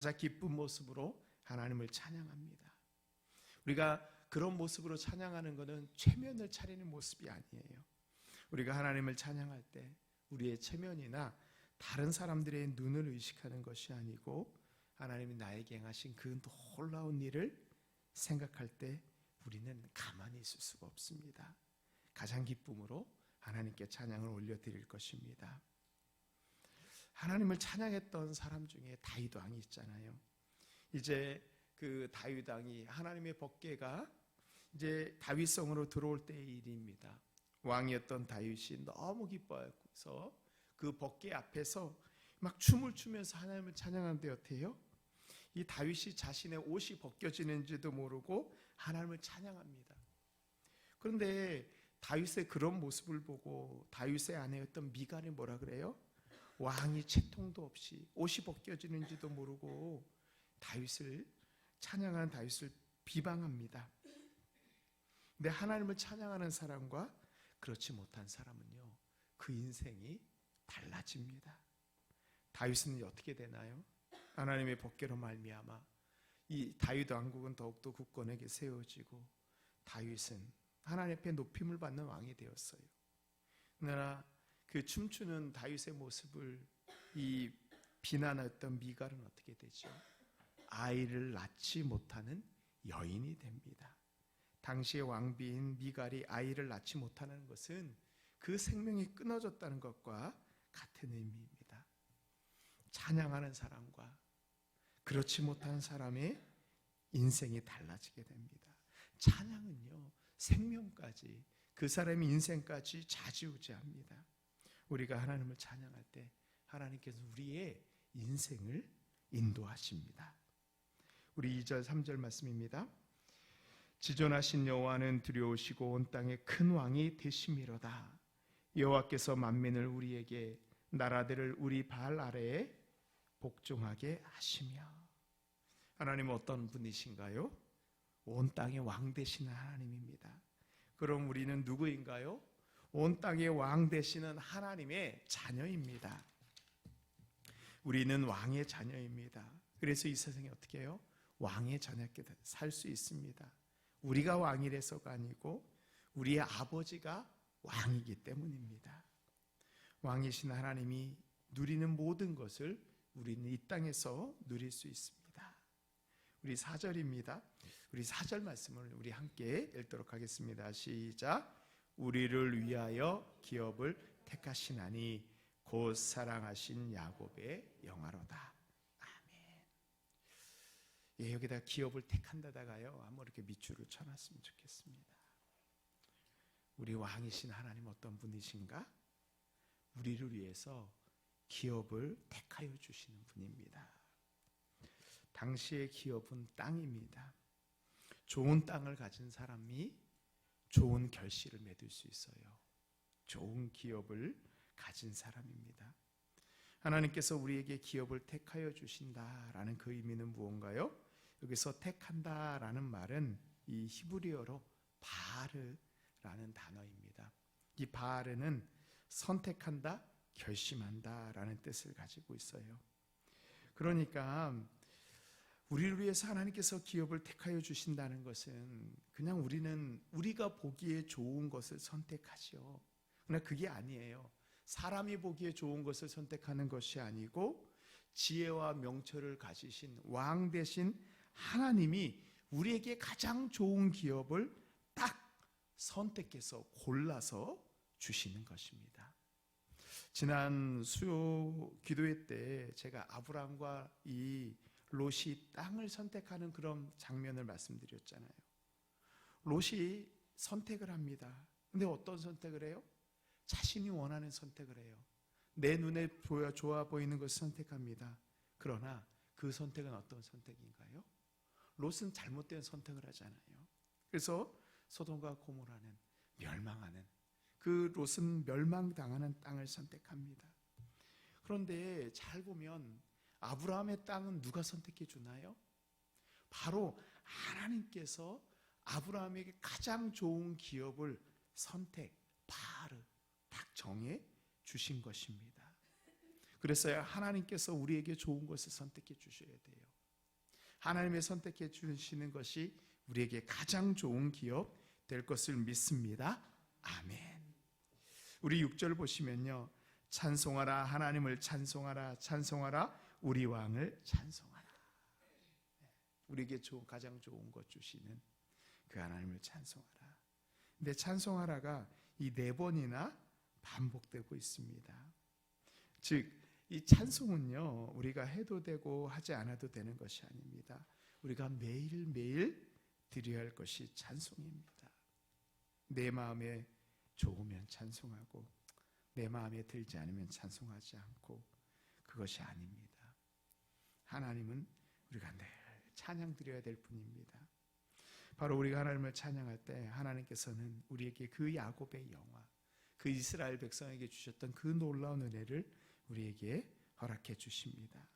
가장 기쁜 모습으로 하나님을 찬양합니다. 우리가 그런 모습으로 찬양하는 것은 체면을 차리는 모습이 아니에요. 우리가 하나님을 찬양할 때 우리의 체면이나 다른 사람들의 눈을 의식하는 것이 아니고 하나님이 나에게 행하신 그 놀라운 일을 생각할 때 우리는 가만히 있을 수가 없습니다. 가장 기쁨으로 하나님께 찬양을 올려드릴 것입니다. 하나님을 찬양했던 사람 중에 다윗 왕이 있잖아요. 이제 그 다윗 왕이 하나님의 법궤가 이제 다윗성으로 들어올 때의 일입니다. 왕이었던 다윗이 너무 기뻐해서 그 법궤 앞에서 막 춤을 추면서 하나님을 찬양하는데 어때요? 이 다윗이 자신의 옷이 벗겨지는지도 모르고 하나님을 찬양합니다. 그런데 다윗의 그런 모습을 보고 다윗의 아내였던 미갈이 뭐라 그래요? 왕이 채통도 없이 옷이 벗겨지는지도 모르고 다윗을 찬양하는 다윗을 비방합니다. 근데 하나님을 찬양하는 사람과 그렇지 못한 사람은요. 그 인생이 달라집니다. 다윗은 어떻게 되나요? 하나님의 법궤로 말미암아 이 다윗 왕국은 더욱더 굳건하게 세워지고 다윗은 하나님 앞에 높임을 받는 왕이 되었어요. 그러나 그 춤추는 다윗의 모습을 이 비난했던 미갈은 어떻게 되죠? 아이를 낳지 못하는 여인이 됩니다. 당시의 왕비인 미갈이 아이를 낳지 못하는 것은 그 생명이 끊어졌다는 것과 같은 의미입니다. 찬양하는 사람과 그렇지 못한 사람의 인생이 달라지게 됩니다. 찬양은요, 생명까지, 그 사람의 인생까지 좌지우지합니다. 우리가 하나님을 찬양할 때 하나님께서 우리의 인생을 인도하십니다. 우리 2절, 3절 말씀입니다. 지존하신 여호와는 두려우시고 온 땅에 큰 왕이 되심이로다. 여호와께서 만민을 우리에게 나라들을 우리 발 아래에 복종하게 하시며 하나님은 어떤 분이신가요? 온 땅의 왕 되시는 하나님입니다. 그럼 우리는 누구인가요? 온 땅의 왕 되시는 하나님의 자녀입니다. 우리는 왕의 자녀입니다. 그래서 이 세상에 어떻게 해요? 왕의 자녀께 살 수 있습니다. 우리가 왕이라서가 아니고 우리의 아버지가 왕이기 때문입니다. 왕이신 하나님이 누리는 모든 것을 우리는 이 땅에서 누릴 수 있습니다. 우리 4절입니다. 우리 4절 말씀을 우리 함께 읽도록 하겠습니다. 시작. 우리를 위하여 기업을 택하시나니 곧 사랑하신 야곱의 영화로다. 아멘. 예, 여기다 기업을 택한다다가요. 한번 이렇게 밑줄을 쳐놨으면 좋겠습니다. 우리 왕이신 하나님 어떤 분이신가? 우리를 위해서 기업을 택하여 주시는 분입니다. 당시의 기업은 땅입니다. 좋은 땅을 가진 사람이 좋은 결실을 맺을 수 있어요. 좋은 기업을 가진 사람입니다. 하나님께서 우리에게 기업을 택하여 주신다라는 그 의미는 무언가요? 여기서 택한다라는 말은 이 히브리어로 바르라는 단어입니다. 이 바르는 선택한다, 결심한다라는 뜻을 가지고 있어요. 그러니까 우리를 위해서 하나님께서 기업을 택하여 주신다는 것은 그냥 우리는 우리가 보기에 좋은 것을 선택하지요. 그러나 그게 아니에요. 사람이 보기에 좋은 것을 선택하는 것이 아니고 지혜와 명철을 가지신 왕 대신 하나님이 우리에게 가장 좋은 기업을 딱 선택해서 골라서 주시는 것입니다. 지난 수요 기도회 때 제가 아브라함과 이 롯이 땅을 선택하는 그런 장면을 말씀드렸잖아요. 롯이 선택을 합니다. 근데 어떤 선택을 해요? 자신이 원하는 선택을 해요. 내 눈에 보여 좋아 보이는 것을 선택합니다. 그러나 그 선택은 어떤 선택인가요? 롯은 잘못된 선택을 하잖아요. 그래서 소돔과 고모라는 멸망하는 그 롯은 멸망당하는 땅을 선택합니다. 그런데 잘 보면 아브라함의 땅은 누가 선택해 주나요? 바로 하나님께서 아브라함에게 가장 좋은 기업을 선택, 바르, 딱 정해 주신 것입니다. 그래서 하나님께서 우리에게 좋은 것을 선택해 주셔야 돼요. 하나님의 선택해 주시는 것이 우리에게 가장 좋은 기업 될 것을 믿습니다. 아멘. 우리 6절 보시면요. 찬송하라 하나님을 찬송하라 찬송하라 우리 왕을 찬송하라. 우리에게 가장 좋은 것 주시는 그 하나님을 찬송하라. 근데 찬송하라가 이 네 번이나 반복되고 있습니다. 즉 이 찬송은요 우리가 해도 되고 하지 않아도 되는 것이 아닙니다. 우리가 매일 매일 드려야 할 것이 찬송입니다. 내 마음에 좋으면 찬송하고 내 마음에 들지 않으면 찬송하지 않고 그것이 아닙니다. 하나님은 우리가 늘 찬양 드려야 될 뿐입니다. 바로 우리가 하나님을 찬양할 때 하나님께서는 우리에게 그 야곱의 영화, 그 이스라엘 백성에게 주셨던 그 놀라운 은혜를 우리에게 허락해 주십니다.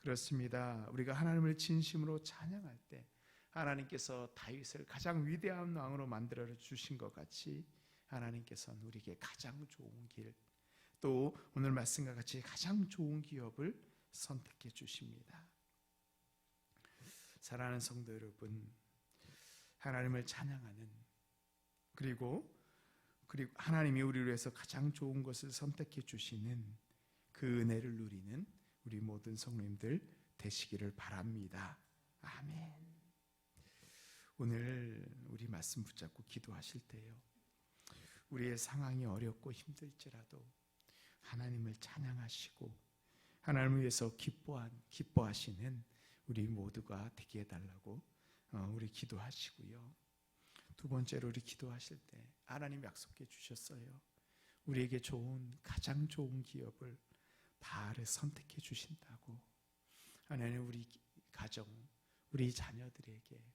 그렇습니다. 우리가 하나님을 진심으로 찬양할 때 하나님께서 다윗을 가장 위대한 왕으로 만들어 주신 것 같이 하나님께서는 우리에게 가장 좋은 길, 또 오늘 말씀과 같이 가장 좋은 기업을 선택해 주십니다. 사랑하는 성도 여러분, 하나님을 찬양하는 그리고 그리고 하나님이 우리를 위해서 가장 좋은 것을 선택해 주시는 그 은혜를 누리는 우리 모든 성도님들 되시기를 바랍니다. 아멘. 오늘 우리 말씀 붙잡고 기도하실 때요. 우리의 상황이 어렵고 힘들지라도 하나님을 찬양하시고 하나님을 위해서 기뻐한 기뻐하시는 우리 모두가 되게 해달라고 어, 우리 기도하시고요. 두 번째로 우리 기도하실 때 하나님 약속해 주셨어요. 우리에게 좋은 가장 좋은 기업을 바를 선택해 주신다고. 하나님 우리 가정, 우리 자녀들에게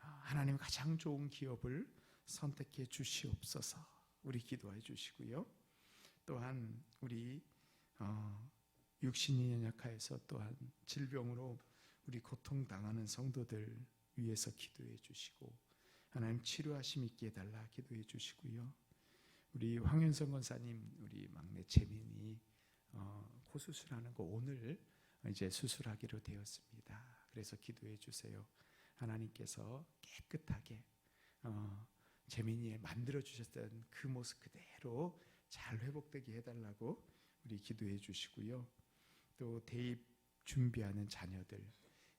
아, 하나님 가장 좋은 기업을 선택해 주시옵소서. 우리 기도해 주시고요. 또한 우리 어, 육신이 연약하여서 또한 질병으로 우리 고통 당하는 성도들 위해서 기도해 주시고 하나님 치료하심 있게 해달라 기도해 주시고요. 우리 황현성 권사님, 우리 막내 재민이 어, 코 수술하는 거 오늘 이제 수술하기로 되었습니다. 그래서 기도해 주세요. 하나님께서 깨끗하게 어, 재민이의 만들어 주셨던 그 모습 그대로 잘 회복되게 해달라고 우리 기도해 주시고요. 또 대입 준비하는 자녀들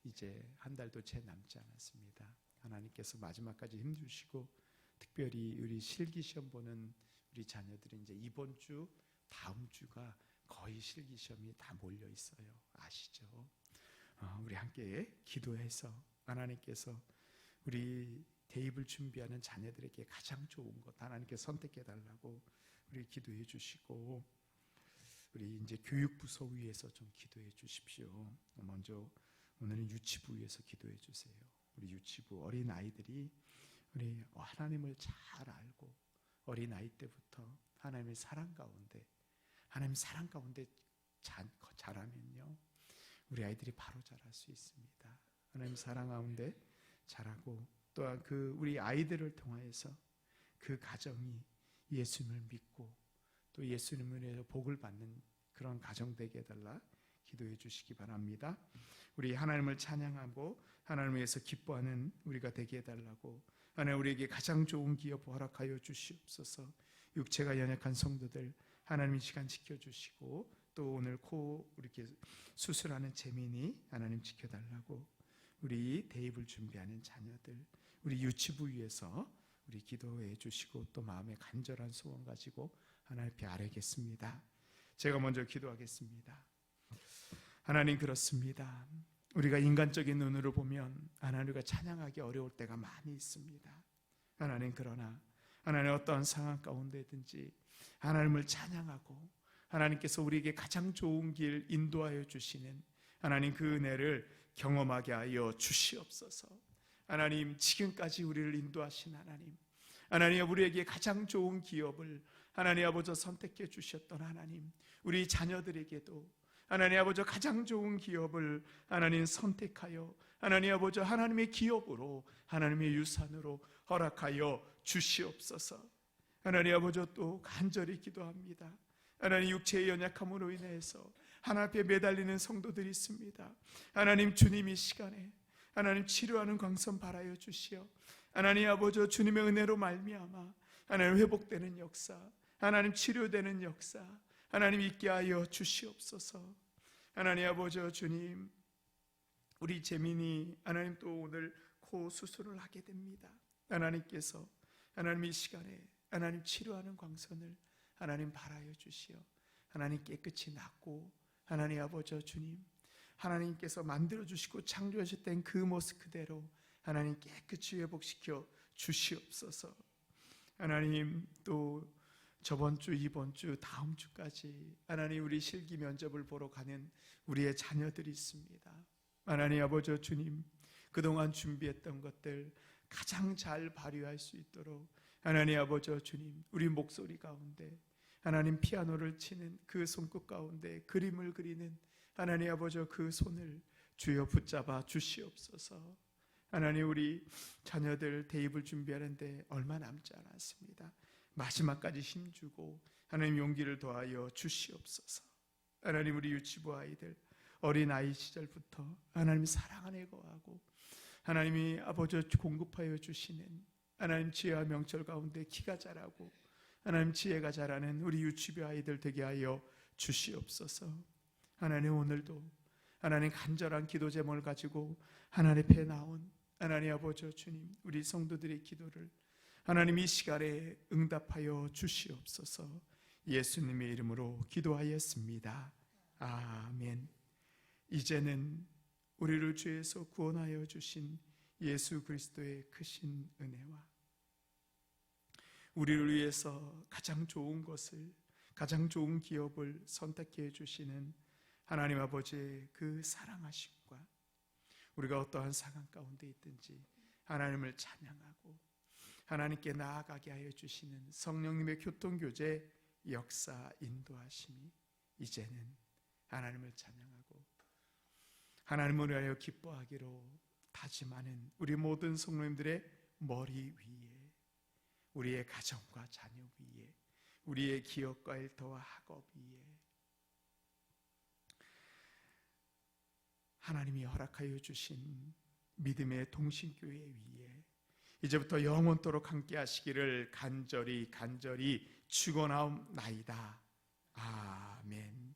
이제 한 달도 채 남지 않았습니다. 하나님께서 마지막까지 힘주시고 특별히 우리 실기 시험 보는 우리 자녀들이 이제 이번 주 다음 주가 거의 실기 시험이 다 몰려 있어요. 아시죠? 어, 우리 함께 기도해서 하나님께서 우리 대입을 준비하는 자녀들에게 가장 좋은 것 하나님께 선택해 달라고 우리 기도해 주시고 우리 이제 교육부서 위에서 좀 기도해 주십시오. 먼저 오늘은 유치부 위에서 기도해 주세요. 우리 유치부 어린 아이들이 우리 하나님을 잘 알고 어린 아이 때부터 하나님의 사랑 가운데 하나님 사랑 가운데 자, 자라면요 우리 아이들이 바로 자랄 수 있습니다. 하나님 사랑 가운데 자라고 또한 그 우리 아이들을 통하여서 그 가정이 예수님을 믿고 또 예수님을 위해서 복을 받는 그런 가정 되게 해달라 기도해 주시기 바랍니다. 우리 하나님을 찬양하고 하나님을 위해서 기뻐하는 우리가 되게 해달라고 하나님 우리에게 가장 좋은 기업 허락하여 주시옵소서. 육체가 연약한 성도들 하나님 이 시간 지켜주시고 또 오늘 코 이렇게 수술하는 재민이 하나님 지켜달라고 우리 대입을 준비하는 자녀들 우리 유치부 위해서 우리 기도해 주시고 또 마음에 간절한 소원 가지고 하나님 앞에 아뢰겠습니다. 제가 먼저 기도하겠습니다. 하나님 그렇습니다. 우리가 인간적인 눈으로 보면 하나님과 찬양하기 어려울 때가 많이 있습니다. 하나님 그러나 하나님 어떠한 상황 가운데든지 하나님을 찬양하고 하나님께서 우리에게 가장 좋은 길 인도하여 주시는 하나님 그 은혜를 경험하게 하여 주시옵소서. 하나님 지금까지 우리를 인도하신 하나님 하나님 우리에게 가장 좋은 기업을 하나님 아버지 선택해 주셨던 하나님 우리 자녀들에게도 하나님 아버지 가장 좋은 기업을 하나님 선택하여 하나님 아버지 하나님의 기업으로 하나님의 유산으로 허락하여 주시옵소서. 하나님 아버지 또 간절히 기도합니다. 하나님 육체의 연약함으로 인해서 하나님 앞에 매달리는 성도들이 있습니다. 하나님 주님 이 시간에 하나님 치료하는 광선 바라여 주시어. 하나님 아버지 주님의 은혜로 말미암아 하나님 회복되는 역사 하나님 치료되는 역사 하나님 있게 하여 주시옵소서. 하나님 아버지 주님 우리 재민이 하나님 또 오늘 코 수술을 하게 됩니다. 하나님께서 하나님 이 시간에 하나님 치료하는 광선을 하나님 바라여 주시어. 하나님 깨끗이 낫고 하나님 아버지 주님 하나님께서 만들어 주시고 창조하셨던 그 모습 그대로 하나님 깨끗이 회복시켜 주시옵소서. 하나님 또 저번 주, 이번 주, 다음 주까지 하나님 우리 실기 면접을 보러 가는 우리의 자녀들이 있습니다. 하나님 아버지 주님 그동안 준비했던 것들 가장 잘 발휘할 수 있도록 하나님 아버지 주님 우리 목소리 가운데 하나님 피아노를 치는 그 손끝 가운데 그림을 그리는 하나님 아버지 그 손을 주여 붙잡아 주시옵소서. 하나님 우리 자녀들 대입을 준비하는데 얼마 남지 않았습니다. 마지막까지 힘주고 하나님 용기를 더하여 주시옵소서. 하나님 우리 유치부 아이들 어린 아이 시절부터 하나님 사랑 안에 거하고 하나님이 아버지 공급하여 주시는 하나님 지혜와 명철 가운데 키가 자라고 하나님 지혜가 자라는 우리 유치부 아이들 되게 하여 주시옵소서. 하나님 오늘도 하나님 간절한 기도 제목을 가지고 하나님 앞에 나온 하나님 아버지 주님 우리 성도들의 기도를 하나님 이 시간에 응답하여 주시옵소서 예수님의 이름으로 기도하였습니다. 아멘. 이제는 우리를 죄에서 구원하여 주신 예수 그리스도의 크신 은혜와 우리를 위해서 가장 좋은 것을 가장 좋은 기업을 선택해 주시는 하나님 아버지의 그 사랑하심과 우리가 어떠한 상황 가운데 있든지 하나님을 찬양하고 하나님께 나아가게 하여 주시는 성령님의 교통교제 역사 인도하심이 이제는 하나님을 찬양하고 하나님을 위하여 기뻐하기로 다짐하는 우리 모든 성도님들의 머리 위에 우리의 가정과 자녀 위에 우리의 기업과 일터와 학업 위에 하나님이 허락하여 주신 믿음의 동신교회 위에 이제부터 영원토록 함께 하시기를 간절히 간절히 축원하옵나이다. 아멘.